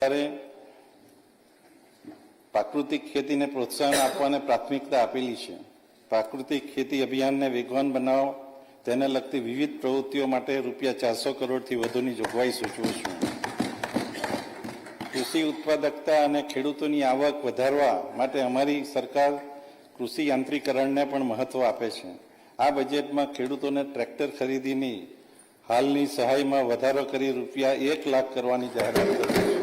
સરકારે પ્રાકૃતિક ખેતીને પ્રોત્સાહન આપવાને પ્રાથમિકતા આપેલી છે. પ્રાકૃતિક ખેતી અભિયાનને વેગવાન બનાવો, તેને લગતી વિવિધ પ્રવૃત્તિઓ માટે રૂપિયા ચારસો કરોડથી વધુની જોગવાઈ સૂચવું છું. કૃષિ ઉત્પાદકતા અને ખેડૂતોની આવક વધારવા માટે અમારી સરકાર કૃષિ યાંત્રીકરણને પણ મહત્વ આપે છે. આ બજેટમાં ખેડૂતોને ટ્રેક્ટર ખરીદીની હાલની સહાયમાં વધારો કરી રૂપિયા એક લાખ કરવાની જાહેરાત કરી છે.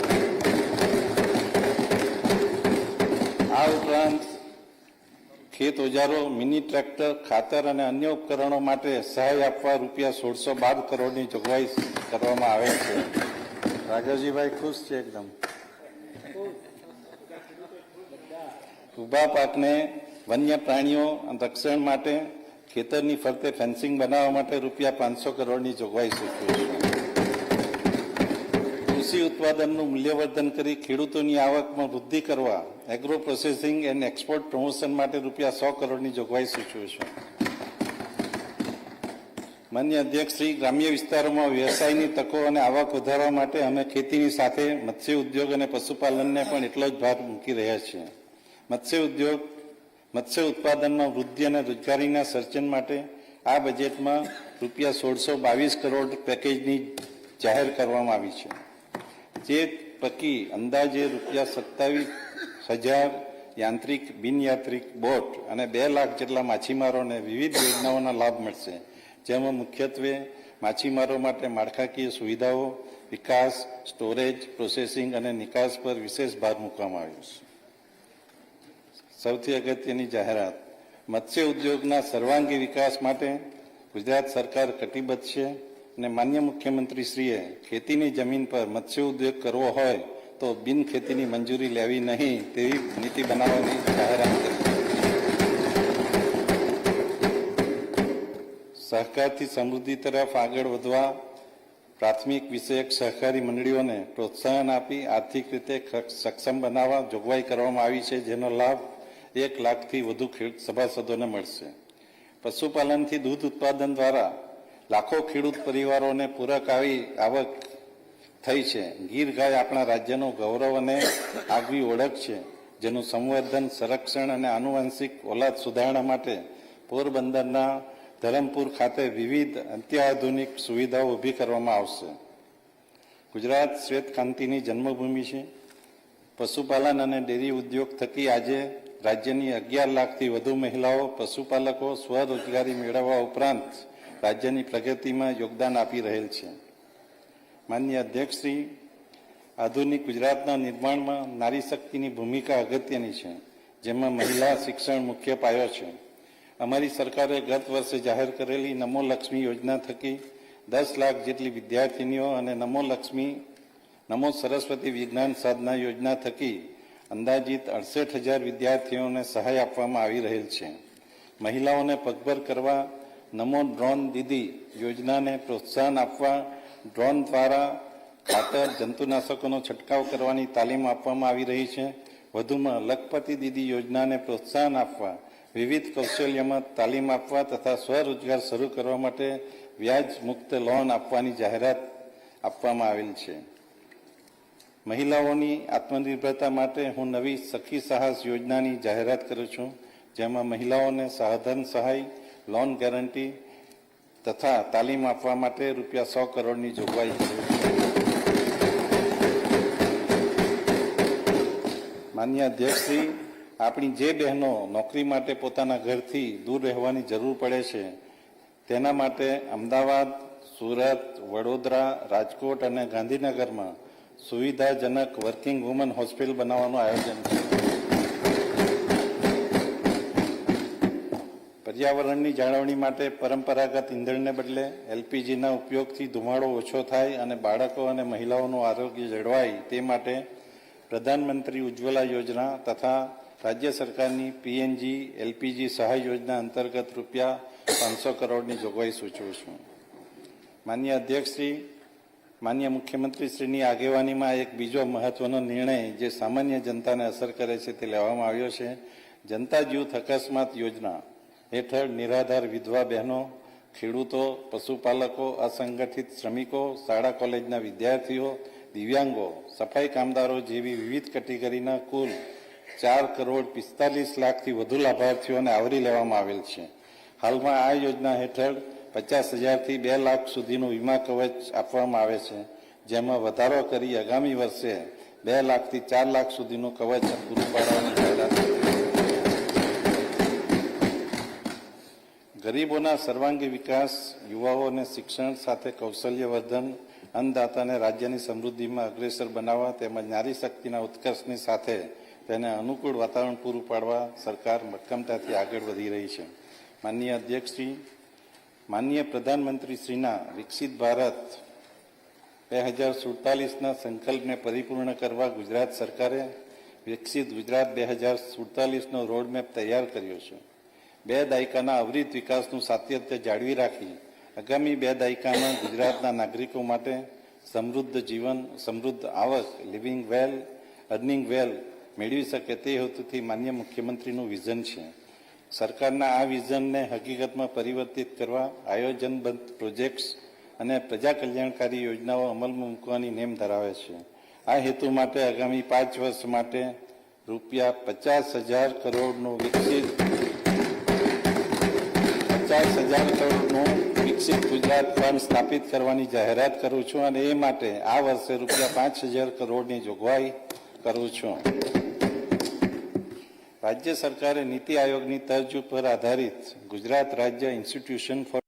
આ ઉપરાંત ખેત ઓજારો મિની ટ્રેક્ટર ખાતર અને અન્ય ઉપકરણો માટે સહાય આપવા રૂપિયા સોળસો બાર કરોડની જોગવાઈ કરવામાં આવે છે. રાઘવજીભાઈ ખુશ છે એકદમ. ઊભા પાકને વન્ય પ્રાણીઓ રક્ષણ માટે ખેતરની ફરતે ફેન્સિંગ બનાવવા માટે રૂપિયા પાંચસો કરોડની જોગવાઈ સૂચવી છે. કૃષિ ઉત્પાદનનું મૂલ્યવર્ધન કરી ખેડૂતોની આવકમાં વૃદ્ધિ કરવા agro processing and export promotion માટે રૂપિયા સો કરોડની જોગવાઈ સૂચવું છું. માન્ય અધ્યક્ષ શ્રી, ગ્રામ્ય વિસ્તારોમાં વ્યવસાયની તકો અને આવક વધારવા માટે અમે ખેતીની સાથે મત્સ્ય ઉદ્યોગ અને પશુપાલનને પણ એટલો જ ભાર મૂકી રહ્યા છીએ. મત્સ્ય ઉદ્યોગ, મત્સ્ય ઉત્પાદનમાં વૃદ્ધિ અને રોજગારીના સર્જન માટે આ બજેટમાં રૂપિયા સોળસો બાવીસ કરોડ પેકેજની જાહેર કરવામાં આવી છે. જે પકી અંદાજે રૂપિયા સત્તાવીસ હજાર યાંત્રિક બિનયાંત્રિક બોટ અને બે લાખ જેટલા માછીમારોને વિવિધ યોજનાઓના લાભ મળશે. જેમાં મુખ્યત્વે માછીમારો માટે માળખાકીય સુવિધાઓ, વિકાસ, સ્ટોરેજ, પ્રોસેસિંગ અને નિકાસ પર વિશેષ ભાર મૂકવામાં આવ્યો છે. સૌથી અગત્યની જાહેરાત, મત્સ્ય ઉદ્યોગના સર્વાંગી વિકાસ માટે ગુજરાત સરકાર કટિબદ્ધ છે. અને માન્ય મુખ્યમંત્રીશ્રીએ ખેતીની જમીન પર મત્સ્ય ઉદ્યોગ કરવો હોય તો બિન ખેતીની મંજૂરી લેવી નહીં તેવી નીતિ બનાવવાની જાહેરાત કરી સહકારથી સમૃદ્ધિ તરફ આગળ વધવા પ્રાથમિક વિષયક સહકારી મંડળીઓને પ્રોત્સાહન આપી આર્થિક રીતે સક્ષમ બનાવવા જોગવાઈ કરવામાં આવી છે, જેનો લાભ એક લાખથી વધુ સભાસદોને મળશે. પશુપાલનથી દૂધ ઉત્પાદન દ્વારા લાખો ખેડૂત પરિવારોને પૂરક આવી આવક થઈ છે. ગીર ગાય આપણા રાજ્યનું ગૌરવ અને આગવી ઓળખ છે. જેનું સંવર્ધન, સંરક્ષણ અને આનુવંશિક ઓલાદ સુધારણા માટે પોરબંદરના ધરમપુર ખાતે વિવિધ અત્યાધુનિક સુવિધાઓ ઊભી કરવામાં આવશે. ગુજરાત શ્વેત ક્રાંતિની જન્મભૂમિ છે. પશુપાલન અને ડેરી ઉદ્યોગ થકી આજે રાજ્યની અગિયાર લાખથી વધુ મહિલાઓ પશુપાલકો સ્વરોજગારી મેળવવા ઉપરાંત રાજ્યની પ્રગતિમાં યોગદાન આપી રહેલ છે. માન્ય અધ્યક્ષશ્રી, આધુનિક ગુજરાતના નિર્માણમાં નારી શક્તિની ભૂમિકા અગત્યની છે, જેમાં મહિલા શિક્ષણ મુખ્ય પાયો છે. અમારી સરકારે ગત વર્ષે જાહેર કરેલી નમો લક્ષ્મી યોજના થકી દસ લાખ જેટલી વિદ્યાર્થીનીઓ અને નમો લક્ષ્મી, નમો સરસ્વતી વિજ્ઞાન સાધના યોજના થકી અંદાજિત અડસઠ હજાર વિદ્યાર્થીઓને સહાય આપવામાં આવી રહેલ છે. મહિલાઓને પગભર કરવા નમો ડ્રોન દીદી યોજનાને પ્રોત્સાહન આપવા, ડ્રોન દ્વારા ખાતર જંતુનાશકોનો છંટકાવ કરવાની તાલીમ આપવામાં આવી રહી છે. વધુમાં લખપતિ દીદી યોજનાને પ્રોત્સાહન આપવા, વિવિધ કૌશલ્યમાં તાલીમ આપવા તથા સ્વરોજગાર શરૂ કરવા માટે વ્યાજ મુક્ત લોન આપવાની જાહેરાત આપવામાં આવેલ છે. મહિલાઓની આત્મનિર્ભરતા માટે હું નવી સખી સાહસ યોજનાની જાહેરાત કરું છું, જેમાં મહિલાઓને સાધન સહાય લોન ગેરંટી તથા તાલીમ આપવા માટે રૂપિયા સો કરોડની જોગવાઈ છે. માન્ય અધ્યક્ષશ્રી, આપણી જે બહેનો નોકરી માટે પોતાના ઘરથી દૂર રહેવાની જરૂર પડે છે, તેના માટે અમદાવાદ, સુરત, વડોદરા, રાજકોટ અને ગાંધીનગરમાં સુવિધાજનક વર્કિંગ વુમન હોસ્પિટલ બનાવવાનું આયોજન છે. પર્યાવરણની જાળવણી માટે પરંપરાગત ઈંધણને બદલે એલપીજીના ઉપયોગથી ધુમાડો ઓછો થાય અને બાળકો અને મહિલાઓનું આરોગ્ય જળવાય તે માટે પ્રધાનમંત્રી ઉજ્જવલા યોજના તથા રાજ્ય સરકારની પીએનજી એલપીજી સહાય યોજના અંતર્ગત રૂપિયા પાંચસો કરોડની જોગવાઈ સૂચવું છું. માન્ય અધ્યક્ષશ્રી, માન્ય મુખ્યમંત્રીશ્રીની આગેવાનીમાં એક બીજો મહત્વનો નિર્ણય જે સામાન્ય જનતાને અસર કરે છે તે લેવામાં આવ્યો છે. જનતા જૂથ અકસ્માત યોજના. હેઠળ નિરાધાર વિધવા બહેનો, ખેડૂતો, પશુપાલકો, અસંગઠિત શ્રમિકો, શાળા કોલેજના વિદ્યાર્થીઓ, દિવ્યાંગો, સફાઈ કામદારો જેવી વિવિધ કેટેગરીના કુલ ચાર કરોડ પિસ્તાલીસ લાખથી વધુ લાભાર્થીઓને આવરી લેવામાં આવેલ છે. હાલમાં આ યોજના હેઠળ પચાસ હજારથી બે લાખ સુધીનું વીમા કવચ આપવામાં આવે છે, જેમાં વધારો કરી આગામી વર્ષે બે લાખથી ચાર લાખ સુધીનું કવચ પૂરું પાડવાની જાહેરાત કરી છે. ગરીબોના સર્વાંગી વિકાસ, યુવાઓને શિક્ષણ સાથે કૌશલ્યવર્ધન, અન્નદાતાને રાજ્યની સમૃદ્ધિમાં અગ્રેસર બનાવવા તેમજ નારી શક્તિના ઉત્કર્ષની સાથે તેને અનુકૂળ વાતાવરણ પૂરું પાડવા સરકાર મક્કમતાથી આગળ વધી રહી છે. માનનીય અધ્યક્ષશ્રી, માનનીય પ્રધાનમંત્રીશ્રીના વિકસિત ભારત બે હજાર સુડતાલીસના સંકલ્પને પરિપૂર્ણ કરવા ગુજરાત સરકારે વિકસિત ગુજરાત બે હજાર સુડતાલીસનો રોડમેપ તૈયાર કર્યો છે. બે દાયકાના અવિરત વિકાસનું સાતત્ય જાળવી રાખી આગામી બે દાયકામાં ગુજરાતના નાગરિકો માટે સમૃદ્ધ જીવન, સમૃદ્ધ આવક, લિવિંગ વેલ, અર્નિંગ વેલ મેળવી શકે તે હેતુથી માન્ય મુખ્યમંત્રીનું વિઝન છે. સરકારના આ વિઝનને હકીકતમાં પરિવર્તિત કરવા આયોજનબદ્ધ પ્રોજેક્ટ્સ અને પ્રજા કલ્યાણકારી યોજનાઓ અમલમાં મૂકવાની નેમ ધરાવે છે. આ હેતુ માટે આગામી પાંચ વર્ષ માટે રૂપિયા પચાસ હજાર કરોડનું વિકસિત પચાસ હજાર કરોડનું વિકસિત ગુજરાત ફંડ સ્થાપિત કરવાની જાહેરાત કરું છું અને એ માટે આ વર્ષે રૂપિયા પાંચ હજાર કરોડની જોગવાઈ કરું છું. રાજ્ય સરકારે નીતિ આયોગની તર્જ ઉપર આધારિત ગુજરાત રાજ્ય ઇન્સ્ટિટ્યુશન ફોર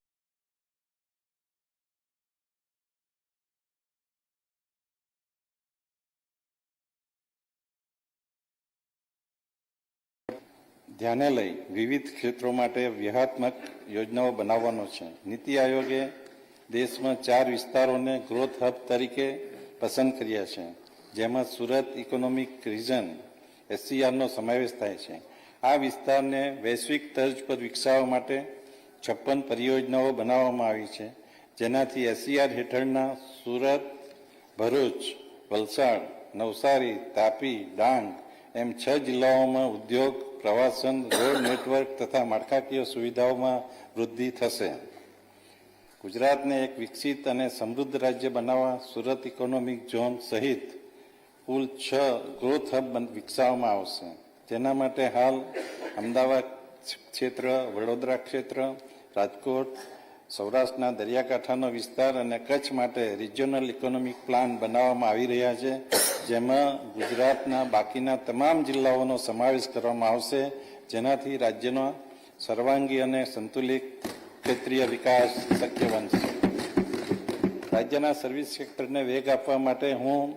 ધ્યાને લઈ વિવિધ ક્ષેત્રો માટે વ્યૂહાત્મક યોજનાઓ બનાવવાનો છે. નીતિ આયોગે દેશમાં ચાર વિસ્તારોને ગ્રોથ હબ તરીકે પસંદ કર્યા છે. જેમાં સુરત ઇકોનોમિક રિઝન એસસીઆરનો સમાવેશ થાય છે. આ વિસ્તારને વૈશ્વિક તર્જ પર વિકસાવવા માટે છપ્પન પરિયોજનાઓ બનાવવામાં આવી છે. જેનાથી એસસીઆર હેઠળના સુરત, ભરૂચ, વલસાડ, નવસારી, તાપી, ડાંગ એમ છ જિલ્લાઓમાં ઉદ્યોગ પ્રવાસન, રોડ નેટવર્ક તથા માળખાકીય સુવિધાઓમાં વૃદ્ધિ થશે. ગુજરાતને એક વિકસિત અને સમૃદ્ધ રાજ્ય બનાવવા સુરત ઇકોનોમિક ઝોન સહિત કુલ છ ગ્રોથ હબ વિકસાવવામાં આવશે. તેના માટે હાલ અમદાવાદ ક્ષેત્ર, વડોદરા ક્ષેત્ર, રાજકોટ, સૌરાષ્ટ્રના દરિયાકાંઠાનો વિસ્તાર અને કચ્છ માટે રિજિયોનલ ઇકોનોમિક પ્લાન બનાવવામાં આવી રહ્યા છે. જેમાં ગુજરાતના બાકીના તમામ જિલ્લાઓનો સમાવેશ કરવામાં આવશે, જેનાથી રાજ્યનો સર્વાંગી અને સંતુલિત ક્ષેત્રીય વિકાસ શક્ય બનશે રાજ્યના સર્વિસ સેક્ટરને વેગ આપવા માટે હું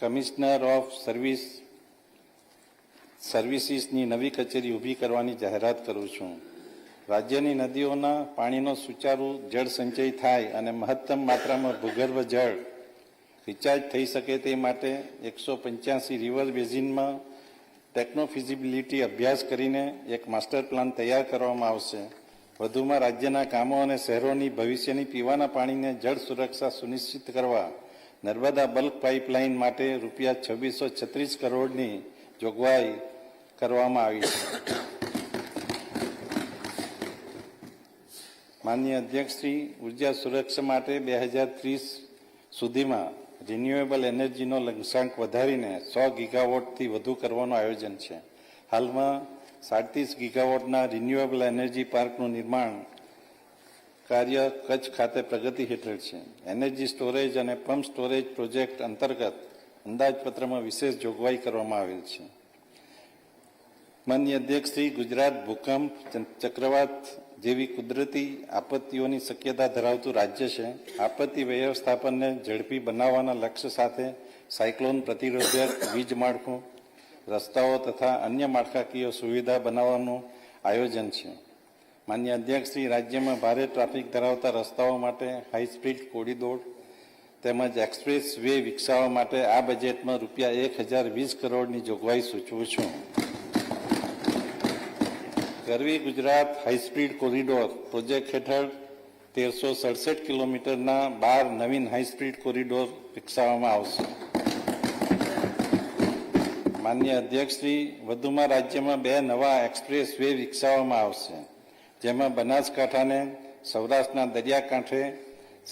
કમિશનર ઓફ સર્વિસ, સર્વિસીસની નવી કચેરી ઊભી કરવાની જાહેરાત કરું છું. રાજ્યની નદીઓના પાણીનો સુચારુ જળ સંચય થાય અને મહત્તમ માત્રામાં ભૂગર્ભ જળ રિચાર્જ થઈ શકે તે માટે એકસો પંચ્યાસી રિવર બેઝિનમાં ટેકનો ફિઝિબિલિટી અભ્યાસ કરીને એક માસ્ટર પ્લાન તૈયાર કરવામાં આવશે. વધુમાં રાજ્યના કામો અને શહેરોની ભવિષ્યની પીવાના પાણીને જળ સુરક્ષા સુનિશ્ચિત કરવા નર્મદા બલ્ક પાઇપલાઇન માટે રૂપિયા છવ્વીસો છત્રીસ કરોડની જોગવાઈ કરવામાં આવી છે. માનનીય અધ્યક્ષશ્રી ઊર્જા સુરક્ષા માટે બે હજાર ત્રીસ સુધીમાં રિન્યુએબલ એનર્જીનો લક્ષ્યાંક વધારીને સો ગીગાવોટથી વધુ કરવાનું આયોજન છે. હાલમાં સાડત્રીસ ગીગાવોટના રિન્યુએબલ એનર્જી પાર્કનું નિર્માણ કાર્ય કચ્છ ખાતે પ્રગતિ હેઠળ છે. એનર્જી સ્ટોરેજ અને પંપ સ્ટોરેજ પ્રોજેક્ટ અંતર્ગત અંદાજપત્રમાં વિશેષ જોગવાઈ કરવામાં આવેલ છે. માન્ય અધ્યક્ષશ્રી ગુજરાત ભૂકંપ ચક્રવાત જેવી કુદરતી આપત્તિઓની શક્યતા ધરાવતું રાજ્ય છે, આપત્તિ વ્યવસ્થાપનને ઝડપી બનાવવાના લક્ષ્ય સાથે સાયક્લોન પ્રતિરોધક, વીજ માળખું, રસ્તાઓ તથા અન્ય માળખાકીય સુવિધા બનાવવાનું આયોજન છે. માન્ય અધ્યક્ષશ્રી રાજ્યમાં ભારે ટ્રાફિક ધરાવતા રસ્તાઓ માટે હાઈ સ્પીડ કોરિડોર તેમજ એક્સપ્રેસ વે વિકસાવવા માટે આ બજેટમાં રૂપિયા એક હજાર વીસ કરોડની જોગવાઈ સૂચવું છું. Garvi Gujarat high speed corridor project હેઠળ તેરસો સડસઠ કિલોમીટરના બાર નવીન હાઈસ્પીડ કોરિડોર વિકસાવવામાં આવશે. માન્ય અધ્યક્ષશ્રી વધુમાં રાજ્યમાં બે નવા એક્સપ્રેસ વે વિકસાવવામાં આવશે, જેમાં બનાસકાંઠાને સૌરાષ્ટ્રના દરિયાકાંઠે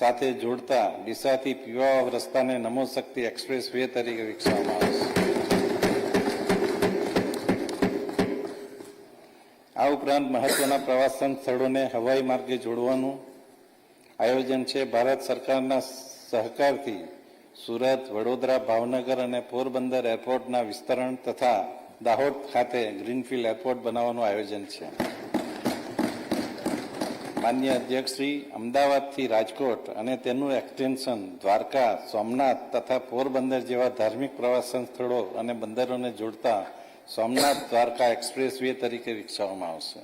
સાથે જોડતા ડીસાથી પીવા રસ્તાને નમો શક્તિ એક્સપ્રેસ વે તરીકે વિકસાવવામાં આવશે. ઉપરાંત મહત્વના પ્રવાસન સ્થળોને હવાઈ માર્ગે જોડવાનું આયોજન છે. ભારત સરકારના સહકારથી સુરત, વડોદરા, ભાવનગર અને પોરબંદર એરપોર્ટના વિસ્તરણ તથા દાહોદ ખાતે ગ્રીનફિલ્ડ એરપોર્ટ બનાવવાનું આયોજન છે. માન્ય અધ્યક્ષશ્રી અમદાવાદથી રાજકોટ અને તેનું એક્સટેન્શન દ્વારકા, સોમનાથ તથા પોરબંદર જેવા ધાર્મિક પ્રવાસન સ્થળો અને બંદરોને જોડતા સોમનાથ દ્વારકા એક્સપ્રેસ વે તરીકે વિકસાવવામાં આવશે.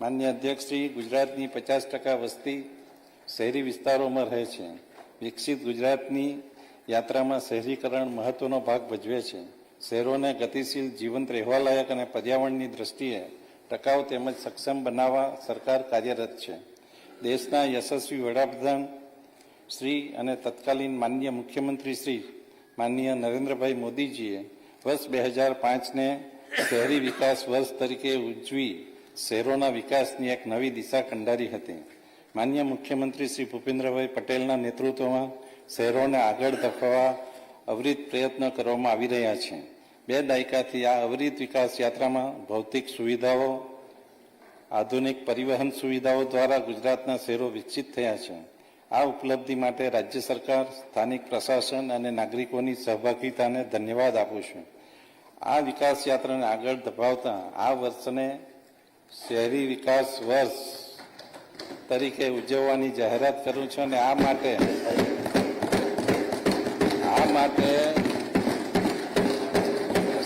માન્ય અધ્યક્ષશ્રી ગુજરાતની પચાસ ટકા વસ્તી શહેરી વિસ્તારોમાં રહે છે. વિકસિત ગુજરાતની યાત્રામાં શહેરીકરણ મહત્વનો ભાગ ભજવે છે. શહેરોને ગતિશીલ જીવંત રહેવાલાયક અને પર્યાવરણની દ્રષ્ટિએ ટકાઉ તેમજ સક્ષમ બનાવવા સરકાર કાર્યરત છે. દેશના યશસ્વી વડાપ્રધાન શ્રી અને તત્કાલીન માન્ય મુખ્યમંત્રી શ્રી માનનીય નરેન્દ્રભાઈ મોદીજીએ વર્ષ બે હજાર પાંચને શહેરી વિકાસ વર્ષ તરીકે ઉજવી શહેરોના વિકાસની એક નવી દિશા કંડારી હતી. માન્ય મુખ્યમંત્રી શ્રી ભૂપેન્દ્રભાઈ પટેલના નેતૃત્વમાં શહેરોને આગળ ધપાવવા અવિરત પ્રયત્નો કરવામાં આવી રહ્યા છે. બે દાયકાથી આ અવિરત વિકાસ યાત્રામાં ભૌતિક સુવિધાઓ, આધુનિક પરિવહન સુવિધાઓ દ્વારા ગુજરાતના શહેરો વિકસિત થયા છે. આ ઉપલબ્ધિ માટે રાજ્ય સરકાર, સ્થાનિક પ્રશાસન અને નાગરિકોની સહભાગિતાને ધન્યવાદ આપું છું. આ વિકાસ યાત્રાને આગળ ધપાવતા આ વર્ષને શહેરી વિકાસ વર્ષ તરીકે ઉજવવાની જાહેરાત કરું છું અને આ માટે આ માટે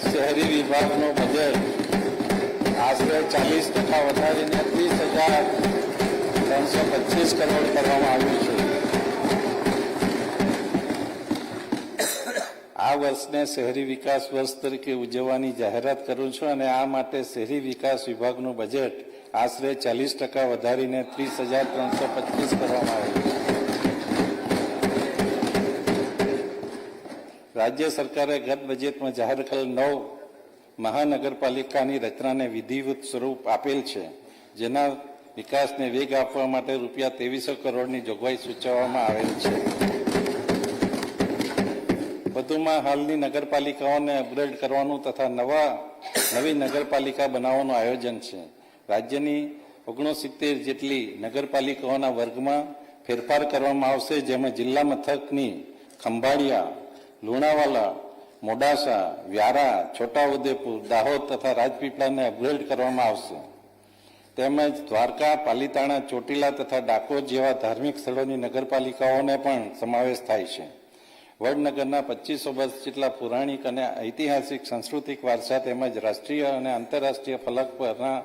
શહેરી વિભાગનો બજેટ આશરે ચાલીસ ટકા વધારીને ત્રીસ હજાર ત્રણસો પચીસ કરોડ કરવામાં આવ્યું છે. આ વર્ષને શહેરી વિકાસ વર્ષ તરીકે ઉજવવાની જાહેરાત કરું છું અને આ માટે શહેરી વિકાસ વિભાગનું બજેટ આશરે ચાલીસ ટકા વધારીને ત્રીસ હજાર ત્રણસો પચીસ કરવામાં આવ્યું છે. રાજ્ય સરકારે ગત બજેટમાં જાહેર કરેલ નવ મહાનગરપાલિકાની રચનાને વિધિવત સ્વરૂપ આપેલ છે, જેના વિકાસને વેગ આપવા માટે રૂપિયા ત્રેવીસો કરોડની જોગવાઈ સૂચવવામાં આવેલ છે. વધુમાં હાલની નગરપાલિકાઓને અપગ્રેડ કરવાનું તથા નવા, નવી નગરપાલિકા બનાવવાનું આયોજન છે. રાજ્યની ઓગણસિત્તેર જેટલી નગરપાલિકાઓના વર્ગમાં ફેરફાર કરવામાં આવશે, જેમાં જિલ્લા મથકની ખંભાળિયા, લુણાવાલા, મોડાસા, વ્યારા, છોટાઉદેપુર, દાહોદ તથા રાજપીપળાને અપગ્રેડ કરવામાં આવશે. તેમજ દ્વારકા, પાલીતાણા, ચોટીલા તથા ડાકોર જેવા ધાર્મિક સ્થળોની નગરપાલિકાઓને પણ સમાવેશ થાય છે. વડનગરના પચીસો વર્ષ જેટલા પુરાણિક અને ઐતિહાસિક, સાંસ્કૃતિક વારસા તેમજ રાષ્ટ્રીય અને આંતરરાષ્ટ્રીય ફલક પરના